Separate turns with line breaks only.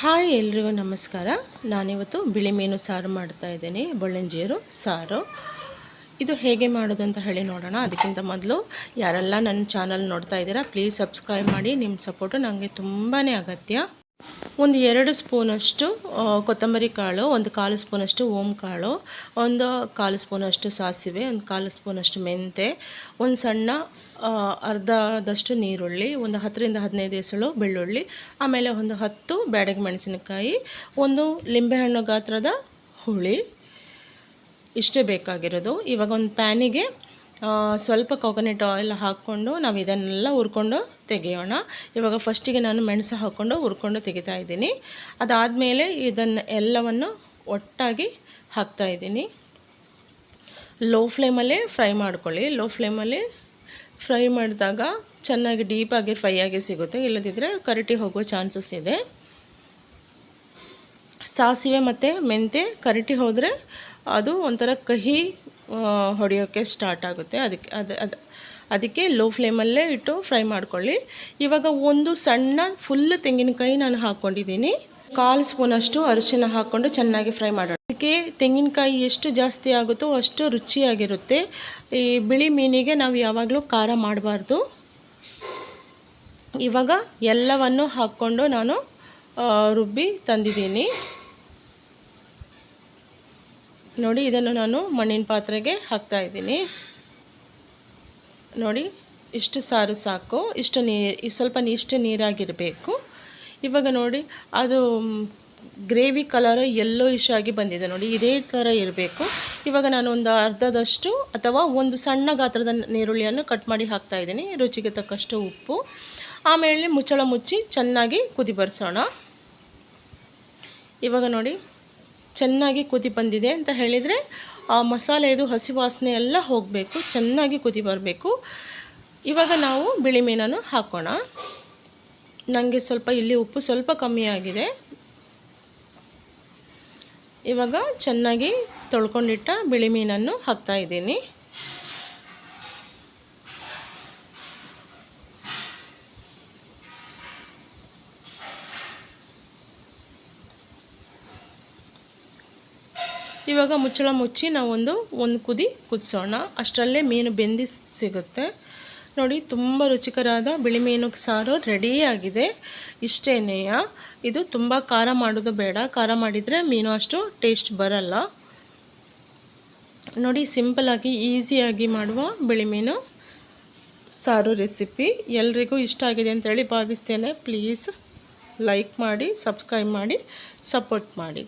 Hi ಎಲ್ರಿಗೂ ನಮಸ್ಕಾರ. ನಾನಿವತ್ತು ಬಿಳಿ ಮೀನು ಸಾರು ಮಾಡ್ತಾ ಇದ್ದೀನಿ. ಬೊಳ್ಳಂಜಿಯರು ಸಾರು. ಇದು ಹೇಗೆ ಮಾಡೋದು ಅಂತ ಹೇಳಿ ನೋಡೋಣ. ಅದಕ್ಕಿಂತ ಮೊದಲು ಯಾರೆಲ್ಲ ನನ್ನ ಚಾನಲ್ ನೋಡ್ತಾ ಇದ್ದೀರಾ ಪ್ಲೀಸ್ ಸಬ್ಸ್ಕ್ರೈಬ್ ಮಾಡಿ. ನಿಮ್ಮ ಸಪೋರ್ಟು ನನಗೆ ತುಂಬಾ ಅಗತ್ಯ. ಒಂದು ಎರಡು ಸ್ಪೂನಷ್ಟು ಕೊತ್ತಂಬರಿ ಕಾಳು, ಒಂದು ಕಾಲು ಸ್ಪೂನಷ್ಟು ಓಮ್ ಕಾಳು, ಒಂದು ಕಾಲು ಸ್ಪೂನಷ್ಟು ಸಾಸಿವೆ, ಒಂದು ಕಾಲು ಸ್ಪೂನಷ್ಟು ಮೆಂತೆ, ಒಂದು ಸಣ್ಣ ಅರ್ಧದಷ್ಟು ನೀರುಳ್ಳಿ, ಒಂದು ಹತ್ತರಿಂದ ಹದಿನೈದು ಎಸಳು ಬೆಳ್ಳುಳ್ಳಿ, ಆಮೇಲೆ ಒಂದು ಹತ್ತು ಬ್ಯಾಡಗಿ ಮೆಣಸಿನಕಾಯಿ, ಒಂದು ಲಿಂಬೆಹಣ್ಣು ಗಾತ್ರದ ಹುಳಿ, ಇಷ್ಟೇ ಬೇಕಾಗಿರೋದು. ಇವಾಗ ಒಂದು ಪ್ಯಾನಿಗೆ ಸ್ವಲ್ಪ ಕೊಕೊನೆಟ್ ಆಯಿಲ್ ಹಾಕ್ಕೊಂಡು ನಾವು ಇದನ್ನೆಲ್ಲ ಹುರ್ಕೊಂಡು ತೆಗೆಯೋಣ. ಇವಾಗ ಫಸ್ಟಿಗೆ ನಾನು ಮೆಣಸು ಹಾಕ್ಕೊಂಡು ಹುರ್ಕೊಂಡು ತೆಗಿತಾ ಇದ್ದೀನಿ. ಅದಾದಮೇಲೆ ಇದನ್ನು ಎಲ್ಲವನ್ನು ಒಟ್ಟಾಗಿ ಹಾಕ್ತಾ ಇದ್ದೀನಿ. ಲೋ ಫ್ಲೇಮಲ್ಲೇ ಫ್ರೈ ಮಾಡ್ಕೊಳ್ಳಿ. ಲೋ ಫ್ಲೇಮಲ್ಲಿ ಫ್ರೈ ಮಾಡಿದಾಗ ಚೆನ್ನಾಗಿ ಡೀಪಾಗಿ ಫ್ರೈ ಆಗಿ ಸಿಗುತ್ತೆ. ಇಲ್ಲದಿದ್ದರೆ ಕರಟಿ ಹೋಗೋ ಚಾನ್ಸಸ್ ಇದೆ. ಸಾಸಿವೆ ಮತ್ತು ಮೆಂತೆ ಕರಟಿ ಹೋದರೆ ಅದು ಒಂಥರ ಕಹಿ ಹೊಡೆಯೋಕ್ಕೆ ಸ್ಟಾರ್ಟ್ ಆಗುತ್ತೆ. ಅದಕ್ಕೆ ಅದು ಅದು, ಅದಕ್ಕೆ ಲೋ ಫ್ಲೇಮಲ್ಲೇ ಇಟ್ಟು ಫ್ರೈ ಮಾಡ್ಕೊಳ್ಳಿ. ಇವಾಗ ಒಂದು ಸಣ್ಣ ಫುಲ್ ತೆಂಗಿನಕಾಯಿ ನಾನು ಹಾಕ್ಕೊಂಡಿದ್ದೀನಿ. ಕಾಲು ಸ್ಪೂನಷ್ಟು ಅರಿಶಿನ ಹಾಕ್ಕೊಂಡು ಚೆನ್ನಾಗಿ ಫ್ರೈ ಮಾಡೋಣ. ಅದಕ್ಕೆ ತೆಂಗಿನಕಾಯಿ ಎಷ್ಟು ಜಾಸ್ತಿ ಆಗುತ್ತೋ ಅಷ್ಟು ರುಚಿಯಾಗಿರುತ್ತೆ. ಈ ಬಿಳಿ ಮೀನಿಗೆ ನಾವು ಯಾವಾಗಲೂ ಖಾರ ಮಾಡಬಾರ್ದು. ಇವಾಗ ಎಲ್ಲವನ್ನು ಹಾಕ್ಕೊಂಡು ನಾನು ರುಬ್ಬಿ ತಂದಿದ್ದೀನಿ. ನೋಡಿ, ಇದನ್ನು ನಾನು ಮಣ್ಣಿನ ಪಾತ್ರೆಗೆ ಹಾಕ್ತಾ ಇದ್ದೀನಿ. ನೋಡಿ, ಇಷ್ಟು ಸಾರು ಸಾಕು. ಇಷ್ಟು ನೀರು ಸ್ವಲ್ಪ ಇಷ್ಟು ನೀರಾಗಿರಬೇಕು. ಇವಾಗ ನೋಡಿ, ಅದು ಗ್ರೇವಿ ಕಲರ್ ಎಲ್ಲೋ ಆಗಿ ಬಂದಿದೆ ನೋಡಿ, ಇದೇ ಥರ ಇರಬೇಕು. ಇವಾಗ ನಾನು ಒಂದು ಅರ್ಧದಷ್ಟು ಅಥವಾ ಒಂದು ಸಣ್ಣ ಗಾತ್ರದ ನೀರುಳ್ಳಿಯನ್ನು ಕಟ್ ಮಾಡಿ ಹಾಕ್ತಾ ಇದ್ದೀನಿ, ರುಚಿಗೆ ತಕ್ಕಷ್ಟು ಉಪ್ಪು. ಆಮೇಲೆ ಮುಚ್ಚಳ ಮುಚ್ಚಿ ಚೆನ್ನಾಗಿ ಕುದಿ ಬರ್ಸೋಣ. ಇವಾಗ ನೋಡಿ ಚೆನ್ನಾಗಿ ಕುದಿ ಬಂದಿದೆ ಅಂತ ಹೇಳಿದರೆ ಆ ಮಸಾಲೆದು ಹಸಿ ವಾಸನೆ ಎಲ್ಲ ಹೋಗಬೇಕು, ಚೆನ್ನಾಗಿ ಕುದಿ ಬರಬೇಕು. ಇವಾಗ ನಾವು ಬಿಳಿ ಮೀನನ್ನು ಹಾಕೋಣ. ನನಗೆ ಸ್ವಲ್ಪ ಇಲ್ಲಿ ಉಪ್ಪು ಸ್ವಲ್ಪ ಕಮ್ಮಿ ಆಗಿದೆ. ಇವಾಗ ಚೆನ್ನಾಗಿ ತೊಳ್ಕೊಂಡಿಟ್ಟ ಬಿಳಿ ಮೀನನ್ನು ಹಾಕ್ತಾ ಇದ್ದೀನಿ. ಇವಾಗ ಮುಚ್ಚಳ ಮುಚ್ಚಿ ನಾವೊಂದು ಒಂದು ಕುದಿ ಕುದಿಸೋಣ. ಅಷ್ಟರಲ್ಲೇ ಮೀನು ಬೆಂದಿ ಸಿಗುತ್ತೆ. ನೋಡಿ, ತುಂಬ ರುಚಿಕರಾದ ಬಿಳಿ ಮೀನು ಸಾರು ರೆಡಿಯಾಗಿದೆ ಇಷ್ಟೇನೆಯ ಇದು ತುಂಬ ಖಾರ ಮಾಡೋದು ಬೇಡ. ಖಾರ ಮಾಡಿದರೆ ಮೀನು ಅಷ್ಟು ಟೇಸ್ಟ್ ಬರಲ್ಲ. ನೋಡಿ ಸಿಂಪಲಾಗಿ ಈಸಿಯಾಗಿ ಮಾಡುವ ಬಿಳಿ ಮೀನು ಸಾರು ರೆಸಿಪಿ ಎಲ್ರಿಗೂ ಇಷ್ಟ ಆಗಿದೆ ಅಂತೇಳಿ ಭಾವಿಸ್ತೇನೆ. ಪ್ಲೀಸ್ ಲೈಕ್ ಮಾಡಿ ಸಬ್ಸ್ಕ್ರೈಬ್ ಮಾಡಿ ಸಪೋರ್ಟ್ ಮಾಡಿ.